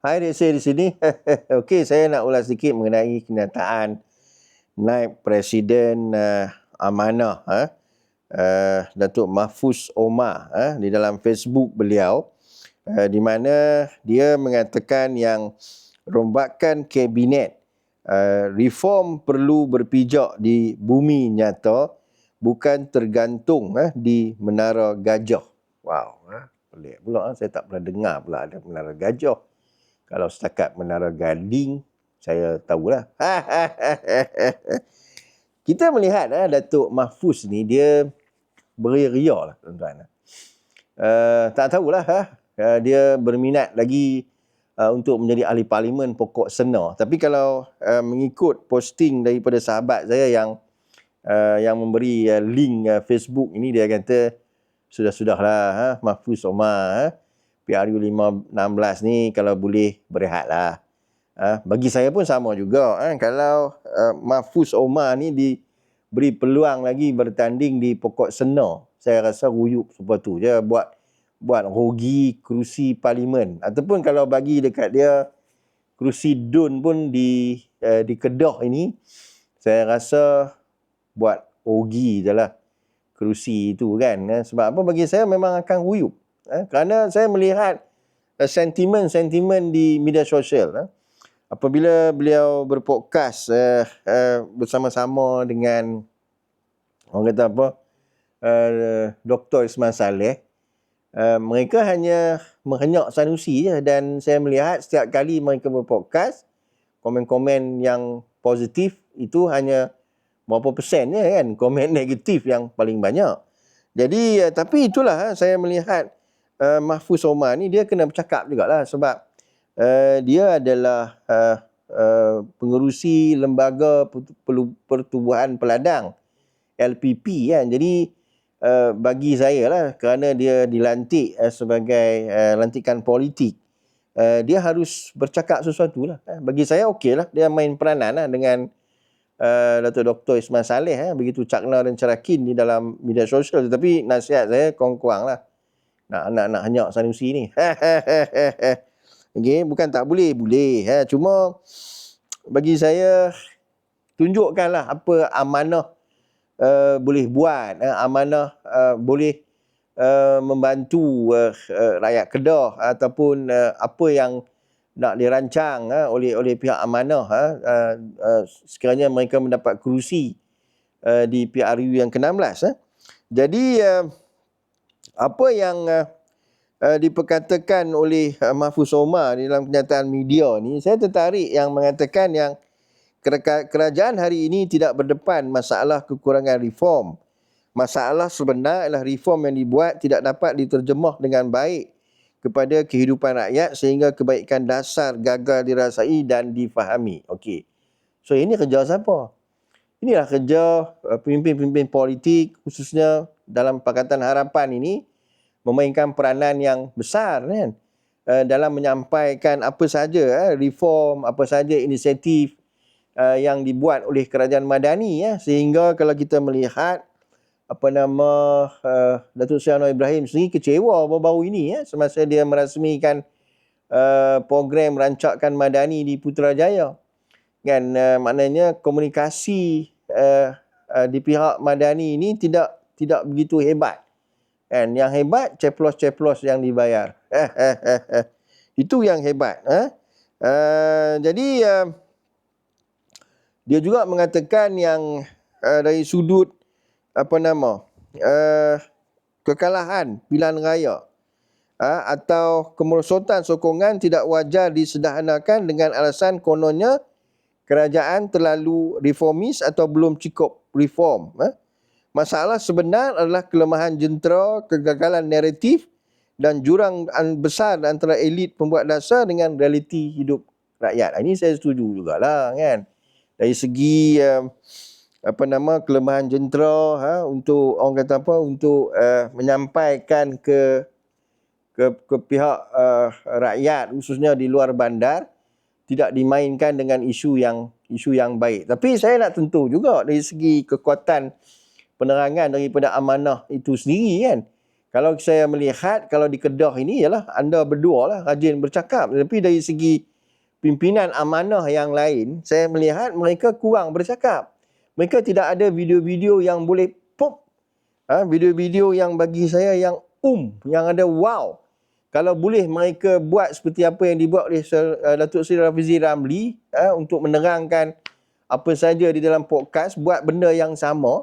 Hai saya di sini. Okey, saya nak ulas sedikit mengenai kenyataan naib Presiden uh, Amanah uh, uh, Datuk Mahfuz Omar uh, di dalam Facebook beliau uh, di mana dia mengatakan yang rombakan kabinet uh, reform perlu berpijak di bumi nyata bukan tergantung uh, di menara gajah. Wow, pelik pula saya tak pernah dengar pula ada menara gajah. Kalau setakat menara gading, saya tahulah. Kita melihat eh, Datuk Mahfuz ni, dia beria-ria lah tuan-tuan. Uh, tak tahulah. Uh, dia berminat lagi uh, untuk menjadi ahli parlimen pokok senar. Tapi kalau uh, mengikut posting daripada sahabat saya yang uh, yang memberi uh, link uh, Facebook ini, dia kata, sudah-sudahlah uh, Mahfuz Omar. Uh, PRU 516 ni kalau boleh berehatlah. Ha, bagi saya pun sama juga. Ha, kalau uh, Mahfuz Omar ni diberi peluang lagi bertanding di pokok sena, saya rasa ruyuk seperti je buat buat rugi kerusi parlimen. Ataupun kalau bagi dekat dia kerusi DUN pun di uh, di Kedah ini, saya rasa buat rugi je lah kerusi itu kan. Ha, sebab apa bagi saya memang akan ruyuk. Eh, kerana saya melihat uh, sentimen-sentimen di media sosial. Eh. Apabila beliau berpodcast uh, uh, bersama-sama dengan orang kata apa uh, Dr. Ismail Saleh, uh, mereka hanya menghenyak Sanusi je dan saya melihat setiap kali mereka berpodcast, komen-komen yang positif itu hanya berapa persen je kan, komen negatif yang paling banyak. Jadi tapi itulah saya melihat uh, Mahfuz Omar ni dia kena bercakap jugalah sebab uh, dia adalah uh, uh, pengerusi lembaga pertubuhan peladang LPP kan. Jadi uh, bagi saya lah kerana dia dilantik uh, sebagai uh, lantikan politik uh, dia harus bercakap sesuatu lah. Bagi saya okey lah dia main peranan lah dengan uh, Datuk Dr. Ismail Saleh eh, begitu cakna dan cerakin di dalam media sosial tetapi nasihat saya kurang-kurang lah nak nak nak hanyak Sanusi ni. Okey, bukan tak boleh, boleh. Ha, cuma bagi saya tunjukkanlah apa amanah uh, boleh buat, uh, amanah uh, boleh uh, membantu uh, uh, rakyat Kedah ataupun uh, apa yang nak dirancang uh, oleh oleh pihak amanah uh, uh, sekiranya mereka mendapat kerusi uh, di PRU yang ke-16 uh. Jadi uh, apa yang uh, uh, diperkatakan oleh uh, Mahfuz Omar dalam kenyataan media ni saya tertarik yang mengatakan yang kerajaan hari ini tidak berdepan masalah kekurangan reform. Masalah sebenar adalah reform yang dibuat tidak dapat diterjemah dengan baik kepada kehidupan rakyat sehingga kebaikan dasar gagal dirasai dan difahami. Okey. So ini kerja siapa inilah kerja uh, pemimpin-pemimpin politik khususnya dalam Pakatan Harapan ini memainkan peranan yang besar kan? Uh, dalam menyampaikan apa saja uh, reform apa saja inisiatif yang dibuat oleh kerajaan madani ya. Sehingga kalau kita melihat apa nama Datuk Seri Anwar Ibrahim sendiri kecewa baru-baru ini ya. Semasa dia merasmikan program rancakan madani di Putrajaya. Kan maknanya komunikasi uh, uh, di pihak madani ini tidak tidak begitu hebat Kan? Yang hebat ceplos-ceplos yang dibayar. Itu yang hebat. Eh? Uh, jadi uh, dia juga mengatakan yang uh, dari sudut apa nama uh, kekalahan pilihan raya uh, atau kemerosotan sokongan tidak wajar disederhanakan dengan alasan kononnya kerajaan terlalu reformis atau belum cukup reform. Uh. Masalah sebenar adalah kelemahan jentera, kegagalan naratif dan jurang besar antara elit pembuat dasar dengan realiti hidup rakyat. Ini saya setuju jugalah kan. Dari segi uh, apa nama kelemahan jentera ha, untuk orang kata apa untuk uh, menyampaikan ke ke ke pihak uh, rakyat khususnya di luar bandar tidak dimainkan dengan isu yang isu yang baik. Tapi saya nak tentu juga dari segi kekuatan penerangan daripada amanah itu sendiri kan. Kalau saya melihat, kalau di Kedah ini ialah anda berdua lah rajin bercakap. Tapi dari segi pimpinan amanah yang lain, saya melihat mereka kurang bercakap. Mereka tidak ada video-video yang boleh pop. Ha, video-video yang bagi saya yang um, yang ada wow. Kalau boleh mereka buat seperti apa yang dibuat oleh uh, Datuk Seri Rafizi Ramli ha, untuk menerangkan apa saja di dalam podcast, buat benda yang sama,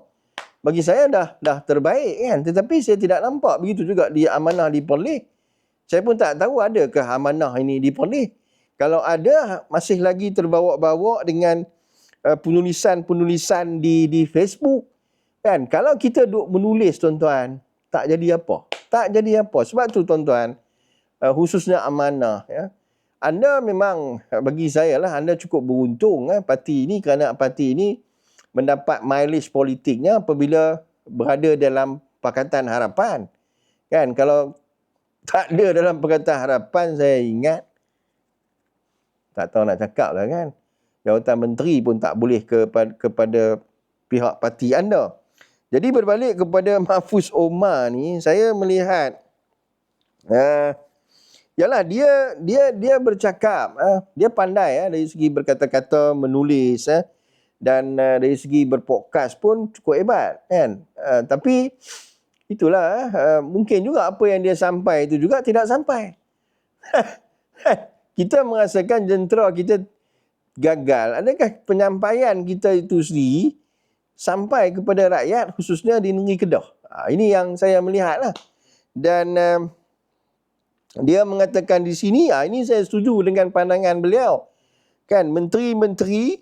bagi saya dah dah terbaik kan. Tetapi saya tidak nampak begitu juga di amanah di Perlis. Saya pun tak tahu adakah amanah ini di Perlis. Kalau ada, masih lagi terbawa-bawa dengan uh, penulisan-penulisan di di Facebook. Kan? Kalau kita duk menulis tuan-tuan, tak jadi apa. Tak jadi apa. Sebab tu tuan-tuan, uh, khususnya amanah ya. Anda memang bagi saya lah anda cukup beruntung eh, parti ini kerana parti ini mendapat mileage politiknya apabila berada dalam Pakatan Harapan. Kan kalau tak ada dalam Pakatan Harapan saya ingat tak tahu nak cakap lah kan. Jawatan menteri pun tak boleh kepada, kepada pihak parti anda. Jadi berbalik kepada Mahfuz Omar ni, saya melihat uh, Yalah dia dia dia bercakap, eh, dia pandai eh, dari segi berkata-kata, menulis eh, dan uh, dari segi berpodcast pun cukup hebat kan. Uh, tapi itulah uh, mungkin juga apa yang dia sampai itu juga tidak sampai. kita merasakan jentera kita gagal. Adakah penyampaian kita itu sendiri sampai kepada rakyat khususnya di negeri Kedah? Uh, ini yang saya melihatlah. Dan uh, dia mengatakan di sini, ah ini saya setuju dengan pandangan beliau. Kan menteri-menteri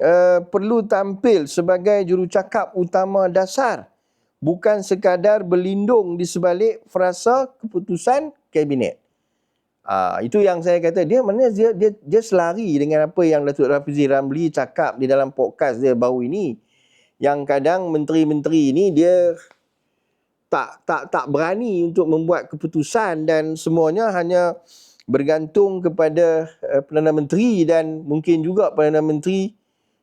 uh, perlu tampil sebagai jurucakap utama dasar bukan sekadar berlindung di sebalik frasa keputusan kabinet. Ah itu yang saya kata dia mana dia dia dia selari dengan apa yang Datuk Rafizi Ramli cakap di dalam podcast dia baru ini. Yang kadang menteri-menteri ini dia tak tak tak berani untuk membuat keputusan dan semuanya hanya bergantung kepada uh, Perdana Menteri dan mungkin juga Perdana Menteri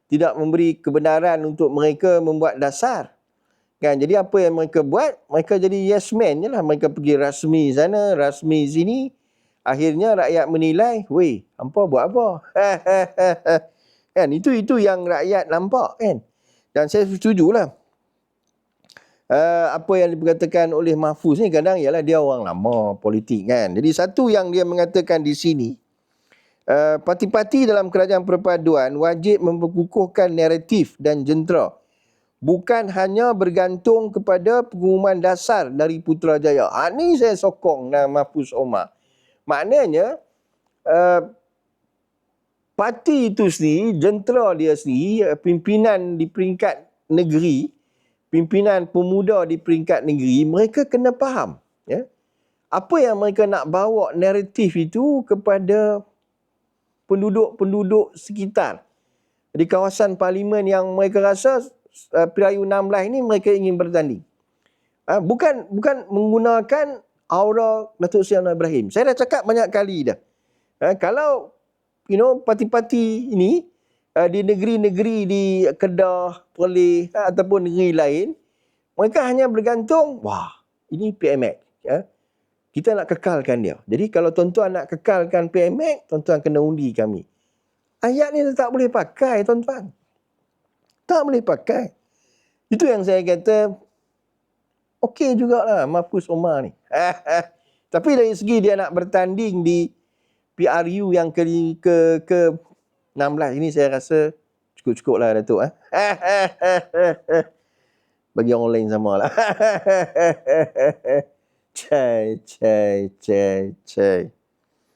tidak memberi kebenaran untuk mereka membuat dasar. Kan? Jadi apa yang mereka buat, mereka jadi yes man je lah. Mereka pergi rasmi sana, rasmi sini. Akhirnya rakyat menilai, weh, hampa buat apa? kan? Itu itu yang rakyat nampak kan. Dan saya setuju lah uh, apa yang diperkatakan oleh Mahfuz ni kadang ialah dia orang lama politik kan. Jadi satu yang dia mengatakan di sini uh, parti-parti dalam kerajaan perpaduan wajib memperkukuhkan naratif dan jentera bukan hanya bergantung kepada pengumuman dasar dari Putrajaya. Ha ni saya sokong dan Mahfuz Omar. Maknanya uh, parti itu sendiri, jentera dia sendiri, pimpinan di peringkat negeri pimpinan pemuda di peringkat negeri, mereka kena faham. Ya? Apa yang mereka nak bawa naratif itu kepada penduduk-penduduk sekitar. Di kawasan parlimen yang mereka rasa uh, Pirayu 16 ini mereka ingin bertanding. Uh, bukan bukan menggunakan aura Datuk Seri Ibrahim. Saya dah cakap banyak kali dah. Uh, kalau you know parti-parti ini uh, di negeri-negeri di Kedah, Perlis uh, ataupun negeri lain, mereka hanya bergantung, wah, ini PMX. Ya. Kita nak kekalkan dia. Jadi kalau tuan-tuan nak kekalkan PMX, tuan-tuan kena undi kami. Ayat ni tak boleh pakai, tuan-tuan. Tak boleh pakai. Itu yang saya kata, okey jugalah Mahfuz Omar ni. Tapi dari segi dia nak bertanding di PRU yang ke, ke, ke 16 ini saya rasa cukup-cukup lah Datuk. Eh? Bagi orang lain sama lah. cai, cai, cai, cai.